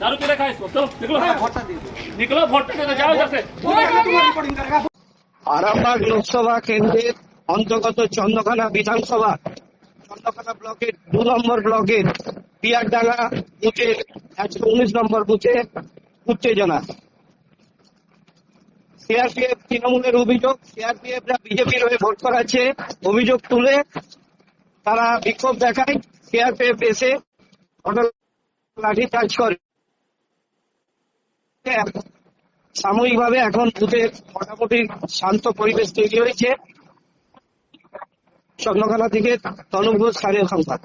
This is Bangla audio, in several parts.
दारू पी रखा है इसको चलो निकलो निकलो वोट करने जाओ इधर से আরামবাগ লোকসভা কেন্দ্রের অন্তর্গত চন্দ্রখানা বিধানসভা চন্দ্রখানা ব্লকের দু নম্বর ব্লকের পিয়ারডাঙ্গা বুথের একশো উনিশ নম্বর বুথে উত্তেজনা সিআরপিএফ তৃণমূলের অভিযোগ সিআরপিএফ রা বিজেপির হয়ে ভোট করাচ্ছে অভিযোগ তুলে তারা বিক্ষোভ দেখায় সিআরপিএফ এসে ঘটনা লাঠি চার্জ করে। সাময়িকভাবে এখন বুথে মোটামুটি শান্ত পরিবেশ তৈরি হয়েছে। চন্দ্রখানা থেকে ঘোষ স্থানীয় সংবাদ।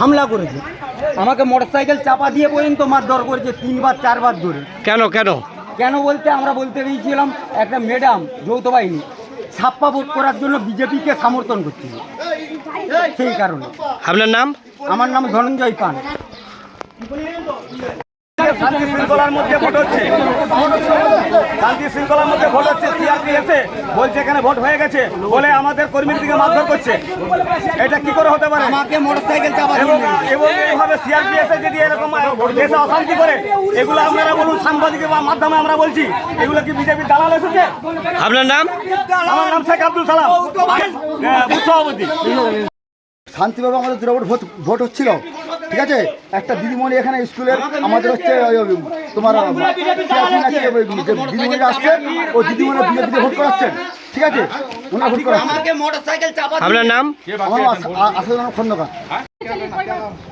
হামলা করেছে। আমাকে মোটরসাইকেল চাপা দিয়ে পর্যন্ত মারধর করেছে তিনবার চারবার ধরে। কেন কেন? কেন বলতে আমরা বলতে গিয়েছিলাম একটা ম্যাডাম যৌথ বাহিনী ছাপ্পা ভোট করার জন্য বিজেপিকে সমর্থন করছিল। সেই কারণে। আপনার নাম? আমার নাম ধনঞ্জয় পান শান্তি শৃঙ্খলার মধ্যে ভোট হচ্ছে। শান্তি শৃঙ্খলার মধ্যে ভোট হচ্ছে সিআরপি এসে বলছে এখানে ভোট হয়ে গেছে বলে আমাদের কর্মীর দিকে মারধর করছে। এটা কি করে হতে পারে? আমাকে মোটরসাইকেল চাপা এবং এইভাবে সিআরপি এসে যদি এরকম দেশে অশান্তি করে এগুলো আপনারা বলুন সাংবাদিকের মাধ্যমে আমরা বলছি এগুলো কি বিজেপির দালাল এসেছে? আপনার নাম? আমার নাম শেখ আব্দুল সালাম। হ্যাঁ, বুথ সভাপতি। শান্তিভাবে আমাদের দুটো ভোট ভোট হচ্ছিল। ঠিক আছে একটা দিদিমণি এখানে স্কুলের আমাদের হচ্ছে ওই ওই তোমার CRP নাকি ওই যে দিদিমণি আসছে ও দিদিমণি বিজেপিতে ভোট করাচ্ছেন ঠিক আছে ওনারা ভোট করাচ্ছেন আমাকে মোটরসাইকেল চাপা আপনার নাম আমার আসলে খন্দকার चलिए कोई बात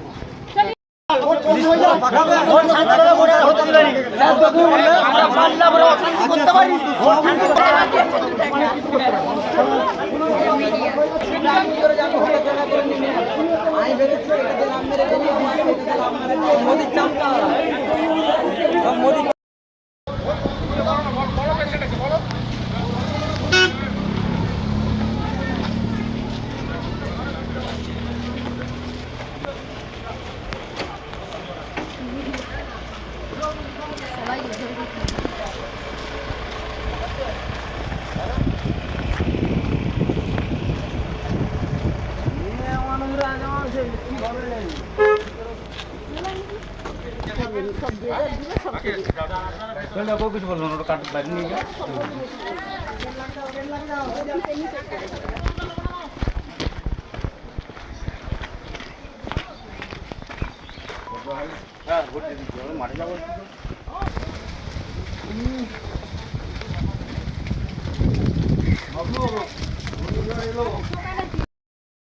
মোদির চামটা মোদির चलो को कुछ बोलो नोट काट बननी है हाँ बोल दीजिए मारे जाओ